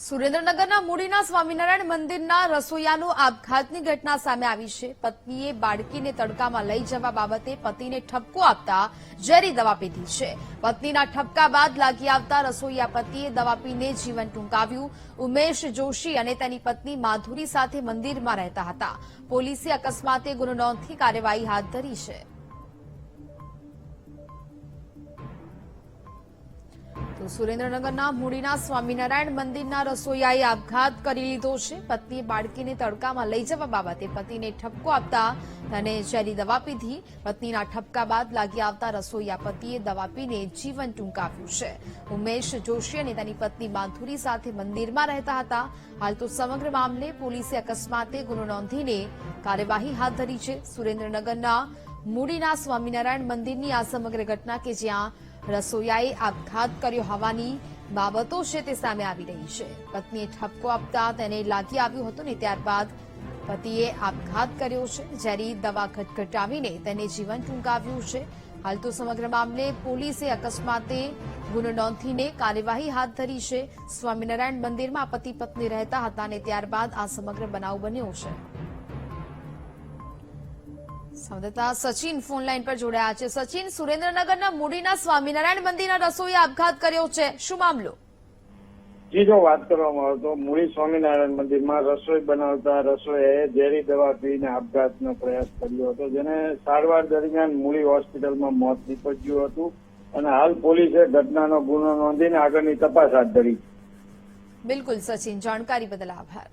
સુરેન્દ્રનગરના મૂડીના સ્વામિનારાયણ મંદિરના રસોઈયાનું આપઘાતની ઘટના સામે આવી છે. પત્નીએ બાળકીને તડકામાં લઈ જવા બાબતે પતિને ઠપકો આપતા ઝેરી દવા પીધી છે. પત્નીના ઠપકા બાદ લાગી આવતા રસોઈયા પતિએ દવા પીને જીવન ટૂંકાવ્યું. ઉમેશ જોશી અને તેની પત્ની માધુરી સાથે મંદિરમાં રહેતા હતા. પોલીસે અકસ્માતે ગુનો નોંધી કાર્યવાહી હાથ ધરી છે. તો સુરેન્દ્રનગરના મૂડીના સ્વામિનારાયણ મંદિરના રસોઈયાએ આપઘાત કરી લીધો છે. પત્નીએ બાળકીને તડકામાં લઈ જવા બાબતે પતિને ઠપકો આપતા તેને ઝેરી દવા પીધી. પત્નીના ઠપકા બાદ લાગી આવતા રસોઈયા પતિએ દવા પીને જીવન ટૂંકાવ્યું છે. ઉમેશ જોશી અને તેની પત્ની માધુરી સાથે મંદિરમાં રહેતા હતા. હાલ તો સમગ્ર મામલે પોલીસે અકસ્માતે ગુનો નોંધીને કાર્યવાહી હાથ ધરી છે. સુરેન્દ્રનગરના મૂડીના સ્વામિનારાયણ મંદિરની આ સમગ્ર ઘટના કે જ્યાં રસોઈયાએ આપઘાત કર્યો હોવાની બાબતો છે તે સામે આવી રહી છે. પત્નીએ ઠપકો આપતા તેને લાગી આવ્યું હતું ને ત્યારબાદ પતિએ આપઘાત કર્યો છે. ઝેરી દવા ખટખટાવીને તેને જીવન ટૂંકાવ્યું છે. હાલ તો સમગ્ર મામલે પોલીસે અકસ્માતે ગુનો નોંધીને કાર્યવાહી હાથ ધરી છે. સ્વામિનારાયણ મંદિરમાં પતિ પત્ની રહેતા હતા અને ત્યારબાદ આ સમગ્ર બનાવ બન્યો છે. સંવાદદાતા સચિન ફોન લાઈન પર જોડાયા છે. સચિન સુરેન્દ્રનગરના મૂડીના સ્વામિનારાયણ મંદિરના રસોઈએ આપઘાત કર્યો છે. શું મામલો? જી જો વાત કરવામાં આવે તો મૂળી સ્વામિનારાયણ મંદિરમાં રસોઈ બનાવતા રસોઈએ ઝેરી દવા પીને આપઘાતનો પ્રયાસ કર્યો હતો જેને સારવાર દરમિયાન મૂળી હોસ્પિટલમાં મોત નીપજ્યું હતું અને હાલ પોલીસે ઘટનાનો ગુનો નોંધીને આગળની તપાસ હાથ ધરી બિલકુલ સચિન. જાણકારી બદલ આભાર.